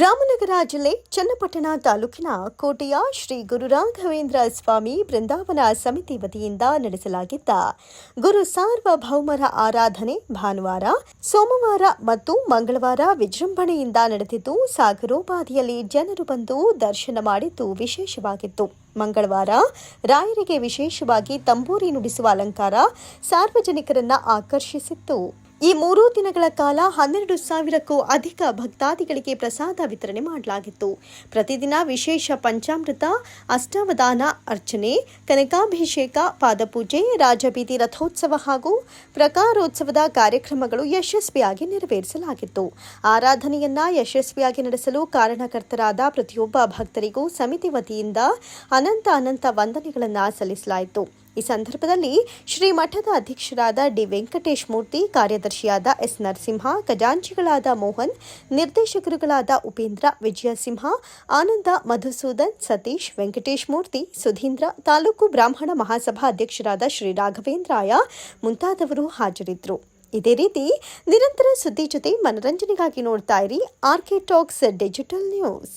ರಾಮನಗರ ಜಿಲ್ಲೆ ಚನ್ನಪಟ್ಟಣ ತಾಲೂಕಿನ ಕೋಟೆಯ ಶ್ರೀ ಗುರು ರಾಘವೇಂದ್ರ ಸ್ವಾಮಿ ಬೃಂದಾವನ ಸಮಿತಿ ವತಿಯಿಂದ ನಡೆಸಲಾಗಿದ್ದ ಗುರು ಸಾರ್ವಭೌಮರ ಆರಾಧನೆ ಭಾನುವಾರ, ಸೋಮವಾರ ಮತ್ತು ಮಂಗಳವಾರ ವಿಜೃಂಭಣೆಯಿಂದ ನಡೆದಿದ್ದು, ಸಾಗರೋಪಾದಿಯಲ್ಲಿ ಜನರು ಬಂದು ದರ್ಶನ ಮಾಡಿದ್ದು ವಿಶೇಷವಾಗಿತ್ತು. ಮಂಗಳವಾರ ರಾಯರಿಗೆ ವಿಶೇಷವಾಗಿ ತಂಬೂರಿ ನುಡಿಸುವ ಅಲಂಕಾರ ಸಾರ್ವಜನಿಕರನ್ನ ಆಕರ್ಷಿಸಿತ್ತು. ಈ ಮೂರು ದಿನಗಳ ಕಾಲ ಹನ್ನೆರಡು ಸಾವಿರಕ್ಕೂ ಅಧಿಕ ಭಕ್ತಾದಿಗಳಿಗೆ ಪ್ರಸಾದ ವಿತರಣೆ ಮಾಡಲಾಗಿತ್ತು. ಪ್ರತಿದಿನ ವಿಶೇಷ ಪಂಚಾಮೃತ, ಅಷ್ಟಾವಧಾನ ಅರ್ಚನೆ, ಕನಕಾಭಿಷೇಕ, ಪಾದಪೂಜೆ, ರಾಜಬೀದಿ ರಥೋತ್ಸವ ಹಾಗೂ ಪ್ರಕಾರೋತ್ಸವದ ಕಾರ್ಯಕ್ರಮಗಳು ಯಶಸ್ವಿಯಾಗಿ ನೆರವೇರಿಸಲಾಗಿತ್ತು. ಆರಾಧನೆಯನ್ನ ಯಶಸ್ವಿಯಾಗಿ ನಡೆಸಲು ಕಾರಣಕರ್ತರಾದ ಪ್ರತಿಯೊಬ್ಬ ಭಕ್ತರಿಗೂ ಸಮಿತಿ ವತಿಯಿಂದ ಅನಂತ ಅನಂತ ವಂದನೆಗಳನ್ನು ಸಲ್ಲಿಸಲಾಯಿತು. ಈ ಸಂದರ್ಭದಲ್ಲಿ ಶ್ರೀ ಮಠದ ಅಧ್ಯಕ್ಷರಾದ ಡಿ ವೆಂಕಟೇಶ್ ಮೂರ್ತಿ, ಕಾರ್ಯದರ್ಶಿಯಾದ ಎಸ್ ನರಸಿಂಹ, ಖಜಾಂಚಿಗಳಾದ ಮೋಹನ್, ನಿರ್ದೇಶಕರುಗಳಾದ ಉಪೇಂದ್ರ ವಿಜಯಸಿಂಹ, ಆನಂದ ಮಧುಸೂದನ್, ಸತೀಶ್ ವೆಂಕಟೇಶ್ ಮೂರ್ತಿ, ಸುಧೀಂದ್ರ, ತಾಲೂಕು ಬ್ರಾಹ್ಮಣ ಮಹಾಸಭಾ ಅಧ್ಯಕ್ಷರಾದ ಶ್ರೀ ರಾಘವೇಂದ್ರಾಯ ಮುಂತಾದವರು ಹಾಜರಿದ್ದರು. ಇದೇ ರೀತಿ ನಿರಂತರ ಸುದ್ದಿ ಜೊತೆ ಮನರಂಜನೆಗಾಗಿ ನೋಡ್ತಾ ಇರಿ ಆರ್ಕೆ ಟಾಕ್ಸ್ ಡಿಜಿಟಲ್ ನ್ಯೂಸ್.